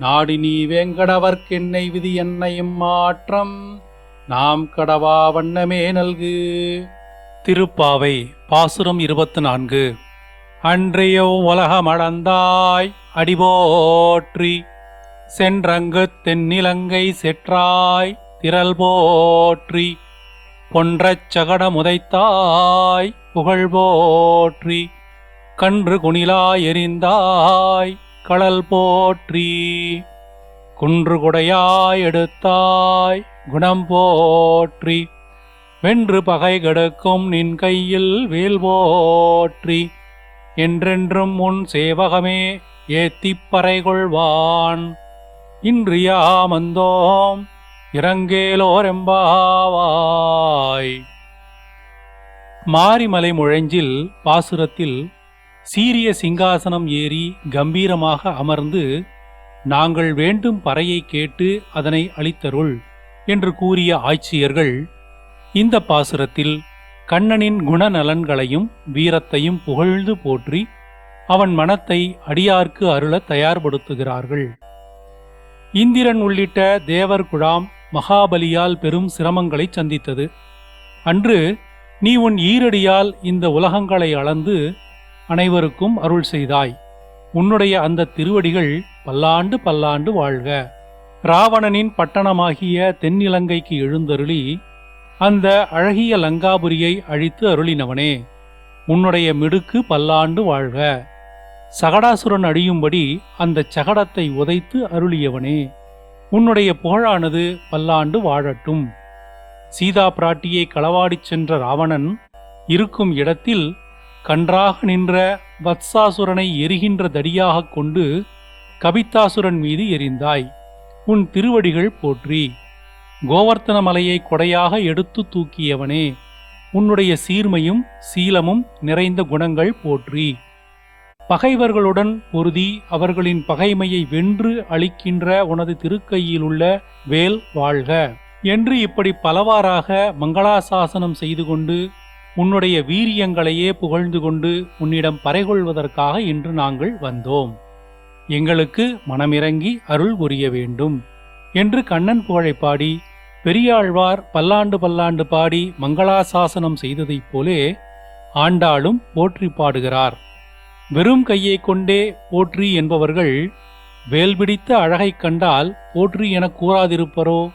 நாடி நீ வேங்கடவர்க்கென்னை விதி என்னையும் மாற்றம். நாம் கடவா வண்ணமே நல்கு. திருப்பாவை பாசுரம் இருபத்து நான்கு அன்றையோ உலகமடந்தாய் அடிபோற்றி. சென்றங்கு தென்னிலங்கை செற்றாய் திரள் போற்றி. பொன்றச் சகடமுதைத்தாய் புகழ் போற்றி. கன்று குணிலாய் எரிந்தாய் கடல் போற்றி. குன்று குடையாய் எடுத்தாய் குணம் போற்றி. வென்று பகை கெடுக்கும் நின் கையில் வேல் போற்றி. என்றென்றும் உன் சேவகமே ஏத்திப் பறைகொள்வான். இன்றியாமந்தோம் இறங்கேலோரெம்பாவாய். மாரிமலை முழஞ்சில் பாசுரத்தில் சீரிய சிங்காசனம் ஏறி கம்பீரமாக அமர்ந்து நாங்கள் வேண்டும் பறையை கேட்டு அதனை அளித்தருள் என்று கூறிய ஆட்சியர்கள் இந்த பாசுரத்தில் கண்ணனின் குணநலன்களையும் வீரத்தையும் புகழ்ந்து போற்றி அவன் மனத்தை அடியார்க்கு அருள தயார்படுத்துகிறார்கள். இந்திரன் உள்ளிட்ட தேவர் குழாம் மகாபலியால் பெரும் சிரமங்களை சந்தித்தது. அன்று நீ உன் ஈரடியால் இந்த உலகங்களை அளந்து அனைவருக்கும் அருள் செய்தாய். உன்னுடைய அந்த திருவடிகள் பல்லாண்டு பல்லாண்டு வாழ்க. ராவணனின் பட்டணமாகிய தென்னிலங்கைக்கு எழுந்தருளி அந்த அழகிய லங்காபுரியை அழித்து அருளினவனே. உன்னுடைய மிடுக்கு பல்லாண்டு வாழ்க. சகடாசுரன் அழியும்படி அந்த சகடத்தை உதைத்து அருளியவனே. உன்னுடைய புகழானது பல்லாண்டு வாழட்டும். சீதா பிராட்டியை களவாடிச் சென்ற ராவணன் இருக்கும் இடத்தில் கன்றாக நின்ற வத்சாசுரனை எரிகின்ற தடியாகக் கொண்டு கபித்தாசுரன் மீது எரிந்தாய். உன் திருவடிகள் போற்றி. கோவர்த்தன மலையை கொடையாக எடுத்து தூக்கியவனே உன்னுடைய சீர்மையும் சீலமும் நிறைந்த குணங்கள் போற்றி. பகைவர்களுடன் பொருதி அவர்களின் பகைமையை வென்று அளிக்கின்ற உனது திருக்கையிலுள்ள வேல் வாழ்க. என்று இப்படி பலவாறாக மங்களாசாசனம் செய்து கொண்டு உன்னுடைய வீரியங்களையே புகழ்ந்து கொண்டு உன்னிடம் பறைகொள்வதற்காக இன்று நாங்கள் வந்தோம். எங்களுக்கு மனமிறங்கி அருள் புரிய வேண்டும். என்று கண்ணன் புகழை பாடி பெரியாழ்வார் பல்லாண்டு பல்லாண்டு பாடி மங்களாசாசனம் செய்ததைப் போலே ஆண்டாளும் போற்றி பாடுகிறார். வெறும் கையை கொண்டே போற்றி என்பவர்கள் வேல் பிடித்த அழகைக் கண்டால் போற்றி எனக் கூறாதிருப்பரோ?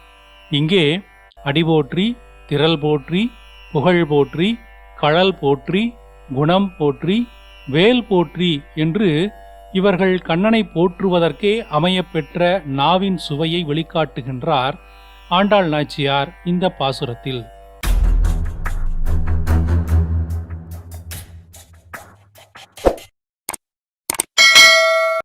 இங்கே அடிபோற்றி திரள் போற்றி புகழ் போற்றி கழல் போற்றி குணம் போற்றி வேல் போற்றி என்று இவர்கள் கண்ணனை போற்றுவதற்கே அமையப்பெற்ற நாவின் சுவையை வெளிக்காட்டுகின்றார் ஆண்டாள் நாச்சியார் இந்த பாசுரத்தில்.